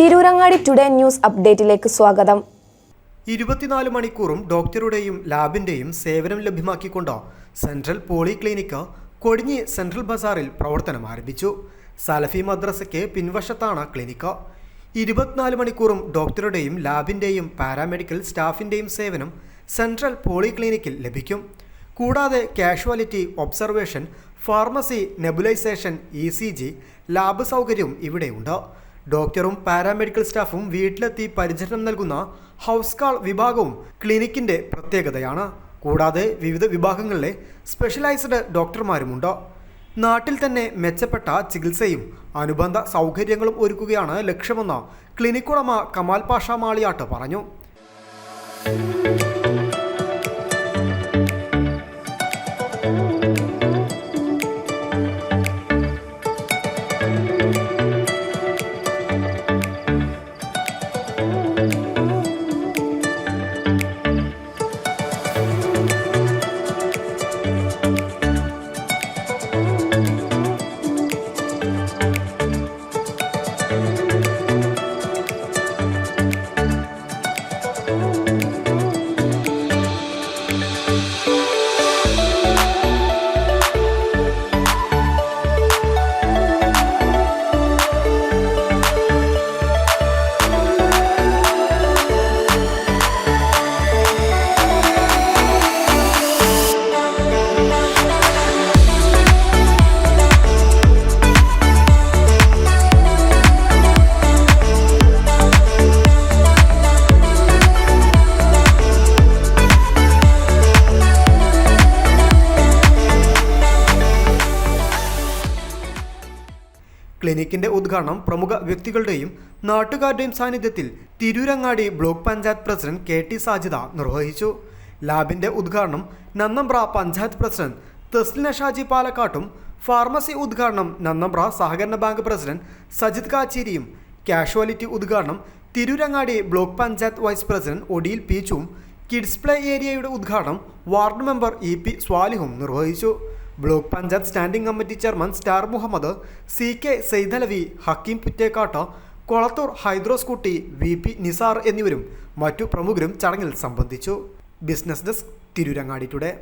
Tirurangadi today news അപ്ഡേറ്റിലേക്ക് സ്വാഗതം. ഇരുപത്തിനാല് മണിക്കൂറും ഡോക്ടറുടെയും ലാബിന്റെയും സേവനം ലഭ്യമാക്കിക്കൊണ്ട് central poly clinic Kodinhi central ബസാറിൽ പ്രവർത്തനം ആരംഭിച്ചു. സലഫി മദ്രസയ്ക്ക് പിൻവശത്താണ് ക്ലിനിക്. ഇരുപത്തിനാല് മണിക്കൂറും ഡോക്ടറുടെയും ലാബിന്റെയും പാരാമെഡിക്കൽ സ്റ്റാഫിന്റെയും സേവനം സെൻട്രൽ പോളിക്ലിനിക്കിൽ ലഭിക്കും. കൂടാതെ casualty observation pharmacy nebulisation E C G lab സൗകര്യവും ഇവിടെയുണ്ട്. ഡോക്ടറും പാരാമെഡിക്കൽ സ്റ്റാഫും വീട്ടിലെത്തി പരിചരണം നൽകുന്ന ഹൗസ് കാൾ വിഭാഗവും ക്ലിനിക്കിന്റെ പ്രത്യേകതയാണ്. കൂടാതെ വിവിധ വിഭാഗങ്ങളിലെ സ്പെഷ്യലൈസ്ഡ് ഡോക്ടർമാരുമുണ്ട്. നാട്ടിൽ തന്നെ മെച്ചപ്പെട്ട ചികിത്സയും അനുബന്ധ സൗകര്യങ്ങളും ഒരുക്കുകയാണ് ലക്ഷ്യമെന്ന് ക്ലിനിക്കുടമ കമാൽ പാഷ മാളിയാട്ട് പറഞ്ഞു. ക്ലിനിക്കിന്റെ ഉദ്ഘാടനം പ്രമുഖ വ്യക്തികളുടെയും നാട്ടുകാരുടെയും സാന്നിധ്യത്തിൽ Tirurangadi block panchayat president K T Sajida നിർവഹിച്ചു. ലാബിന്റെ ഉദ്ഘാടനം നന്നമ്പ്ര പഞ്ചായത്ത് പ്രസിഡന്റ് തസ്ലിന ഷാജി പാലക്കാട്ടും ഫാർമസി ഉദ്ഘാടനം നന്നമ്പ്ര സഹകരണ ബാങ്ക് പ്രസിഡന്റ് സജിത് കാച്ചേരിയും കാഷ്വാലിറ്റി ഉദ്ഘാടനം Tirurangadi block panchayat vice president Odiyil പീച്ചും kids play ഏരിയയുടെ ഉദ്ഘാടനം വാർഡ് മെമ്പർ ഇ പി സ്വാലിഹും നിർവഹിച്ചു. Block panchayat standing committee chairman star Muhammad C K Saithalavi Hakeem Puttekkatta Kolathur Hydroskutty V P Nisar എന്നിവരും മറ്റു പ്രമുഖരും ചടങ്ങിൽ സംബന്ധിച്ചു. Business desk Tirurangadi today.